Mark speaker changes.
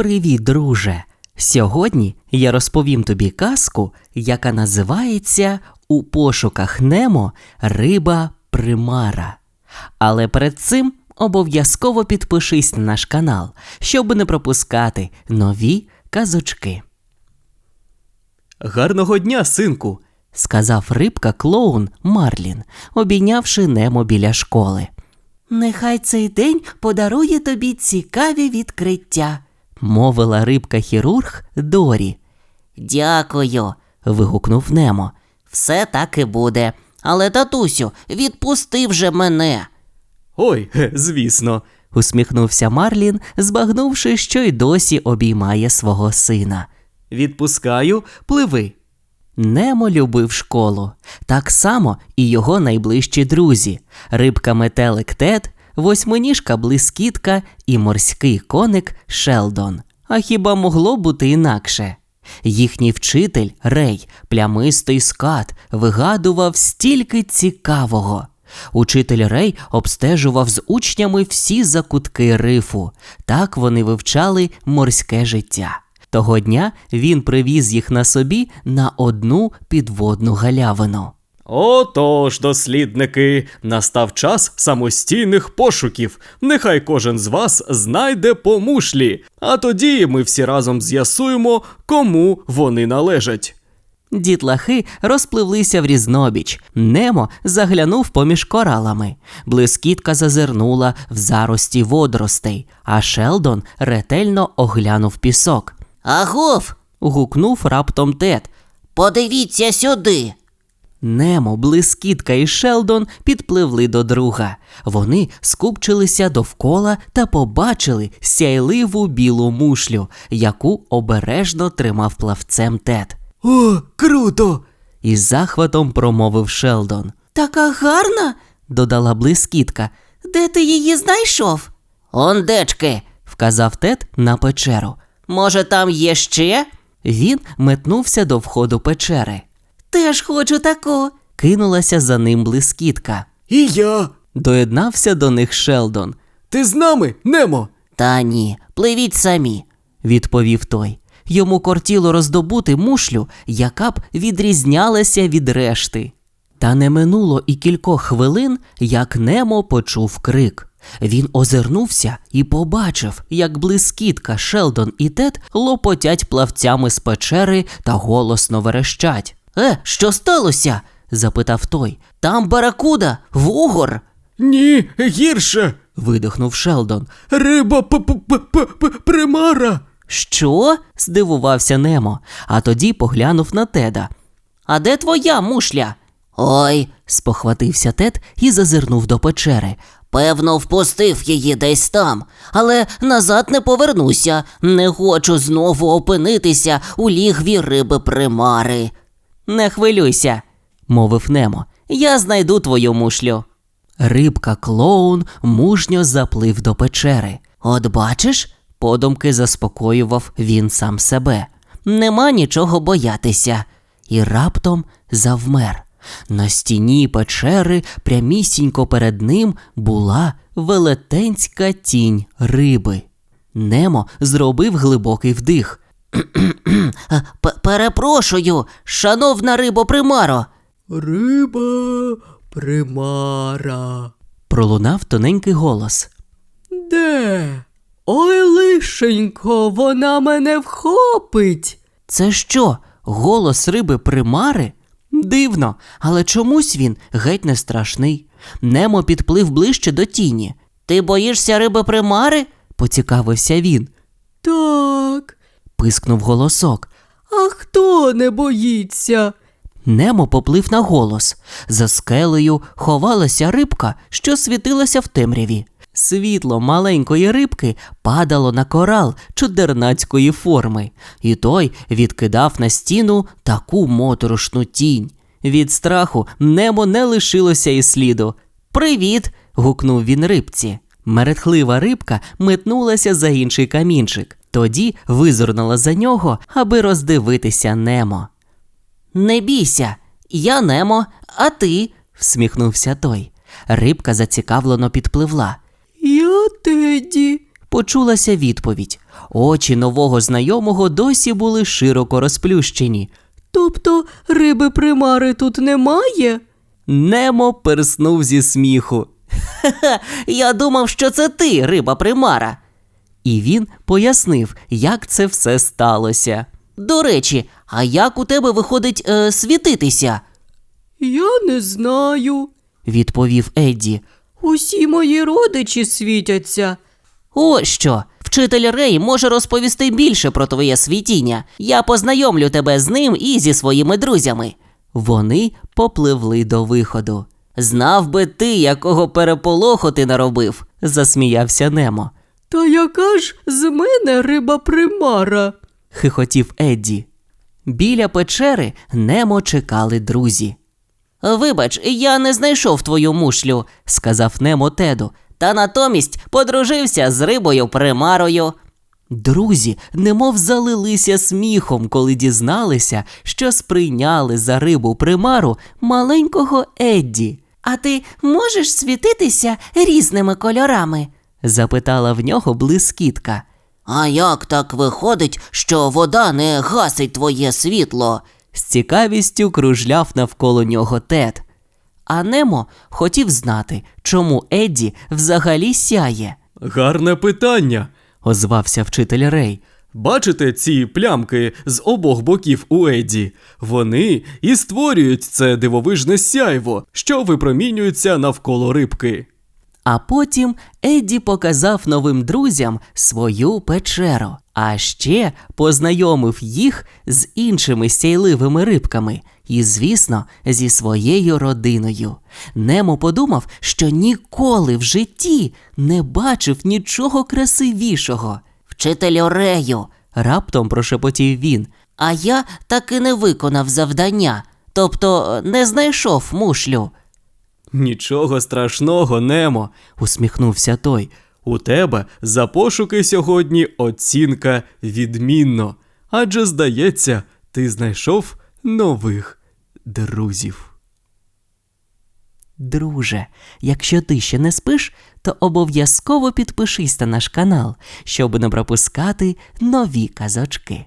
Speaker 1: Привіт, друже! Сьогодні я розповім тобі казку, яка називається У пошуках Немо Риба Примара. Але перед цим обов'язково підпишись на наш канал, щоб не пропускати нові казочки. Гарного дня, синку, сказав рибка клоун Марлін, обійнявши Немо біля школи. Нехай цей день подарує тобі цікаві відкриття, мовила рибка хірург Дорі. Дякую. вигукнув Немо. Все так і буде. Але, татусю, відпусти вже мене. Ой, звісно, усміхнувся Марлін, збагнувши, що й досі обіймає свого сина. Відпускаю, пливи. Немо любив школу, так само і його найближчі друзі: рибка метелик Тед, восьминіжка блискітка і морський коник Шелдон. А хіба могло бути інакше? Їхній вчитель Рей, плямистий скат, вигадував стільки цікавого. Учитель Рей обстежував з учнями всі закутки рифу. Так вони вивчали морське життя. Того дня він привіз їх на собі на одну підводну галявину.
Speaker 2: Отож, дослідники, настав час самостійних пошуків. Нехай кожен з вас знайде по мушлі, а тоді ми всі разом з'ясуємо, кому вони належать.
Speaker 1: Дітлахи розпливлися в різнобіч. Немо заглянув поміж коралами. Блискітка зазирнула в зарості водоростей, а Шелдон ретельно оглянув пісок.
Speaker 3: Агов,
Speaker 1: Гукнув раптом Тед.
Speaker 3: подивіться сюди.
Speaker 1: Немо, блискітка і Шелдон підпливли до друга. Вони скупчилися довкола та побачили сяйливу білу мушлю, яку обережно тримав плавцем Тед.
Speaker 2: О, круто!
Speaker 1: Із захватом промовив Шелдон.
Speaker 3: Така гарна.
Speaker 1: Додала блискітка.
Speaker 3: Де ти її знайшов? Ондечки.
Speaker 1: Вказав Тед на печеру.
Speaker 3: Може, там є ще?
Speaker 1: Він метнувся до входу печери.
Speaker 3: Теж хочу таку.
Speaker 1: Кинулася за ним блискітка.
Speaker 2: І я.
Speaker 1: Доєднався до них Шелдон.
Speaker 2: Ти з нами, Немо?
Speaker 3: Та ні, пливіть самі.
Speaker 1: відповів той. Йому кортіло роздобути мушлю, яка б відрізнялася від решти. Та не минуло і кількох хвилин, як Немо почув крик. Він озирнувся і побачив, як блискітка, Шелдон і Тед лопотять плавцями з печери та голосно верещать.
Speaker 3: Е, що сталося?
Speaker 1: запитав той.
Speaker 3: Там баракуда, вугор.
Speaker 2: Ні, гірше.
Speaker 1: Видихнув Шелдон.
Speaker 2: Риба примара.
Speaker 1: Що? здивувався Немо, а тоді поглянув на Теда.
Speaker 3: А де твоя мушля?
Speaker 1: Ой, спохватився Тед і зазирнув до печери.
Speaker 3: Певно, впустив її десь там, але назад не повернуся. Не хочу знову опинитися у лігві риби примари.
Speaker 1: Не хвилюйся, мовив Немо. Я знайду твою мушлю. Рибка клоун мужньо заплив до печери. От бачиш, подумки заспокоював він сам себе. Нема нічого боятися. І раптом завмер. На стіні печери прямісінько перед ним була велетенська тінь риби. Немо зробив глибокий вдих.
Speaker 3: Е, Перепрошую, шановна рибо примаро.
Speaker 2: Риба примара.
Speaker 1: Пролунав тоненький голос.
Speaker 2: Де? Ой, лишенько, вона мене вхопить.
Speaker 1: Це що, голос риби примари? Дивно, але чомусь він геть не страшний. Немо підплив ближче до тіні.
Speaker 3: Ти боїшся риби примари?
Speaker 1: Поцікавився він.
Speaker 2: Так,
Speaker 1: Пискнув голосок.
Speaker 2: а хто не боїться?
Speaker 1: Немо поплив на голос. За скелею ховалася рибка, що світилася в темряві. Світло маленької рибки падало на корал чудернацької форми, і той відкидав на стіну таку моторошну тінь. Від страху немо не лишилося і сліду. Привіт. гукнув він рибці. Мерехлива рибка метнулася за інший камінчик, тоді визирнула за нього, аби роздивитися немо. Не бійся, я Немо, а ти? всміхнувся той. Рибка зацікавлено підпливла.
Speaker 2: Я Теді,
Speaker 1: почулася відповідь. Очі нового знайомого досі були широко розплющені. Тобто риби примари тут немає? Немо перснув зі сміху.
Speaker 3: Я думав, що це ти, риба примара.
Speaker 1: І він пояснив, як це все сталося.
Speaker 3: До речі, а як у тебе виходить е, світитися?
Speaker 4: Я не знаю.
Speaker 1: Відповів Едді.
Speaker 4: Усі мої родичі світяться.
Speaker 3: Ось що. Вчитель Рей може розповісти більше про твоє світіння. Я познайомлю тебе з ним і зі своїми друзями.
Speaker 1: Вони попливли до виходу.
Speaker 3: Знав би ти, якого переполоху ти наробив.
Speaker 1: Засміявся Немо.
Speaker 4: Та яка ж з мене риба примара?
Speaker 1: Хихотів Едді. Біля печери Немо чекали друзі.
Speaker 3: Вибач, я не знайшов твою мушлю,
Speaker 1: Сказав Немо Теду.
Speaker 3: та натомість подружився з рибою примарою.
Speaker 1: Друзі немов залилися сміхом, коли дізналися, що сприйняли за рибу примару маленького Едді.
Speaker 3: А ти можеш світитися різними кольорами?
Speaker 1: Запитала в нього блискітка.
Speaker 3: А як так виходить, що вода не гасить твоє світло?
Speaker 1: З цікавістю кружляв навколо нього Тед. А Немо хотів знати, чому Едді взагалі сяє,
Speaker 2: Гарне питання.
Speaker 1: озвався вчитель Рей.
Speaker 2: Бачите ці плямки з обох боків у Еді? Вони і створюють це дивовижне сяйво, що випромінюється навколо рибки.
Speaker 1: А потім Едді показав новим друзям свою печеру, а ще познайомив їх з іншими сяйливими рибками і, звісно, зі своєю родиною. Немо подумав, що ніколи в житті не бачив нічого красивішого.
Speaker 3: Вчителю Рею,
Speaker 1: Раптом прошепотів він.
Speaker 3: а я таки не виконав завдання, тобто не знайшов мушлю.
Speaker 2: Нічого страшного, Немо.
Speaker 1: Усміхнувся той.
Speaker 2: У тебе за пошуки сьогодні оцінка відмінно. Адже, здається, ти знайшов нових друзів.
Speaker 1: Друже, якщо ти ще не спиш, то обов'язково підпишись на наш канал, щоб не пропускати нові казочки.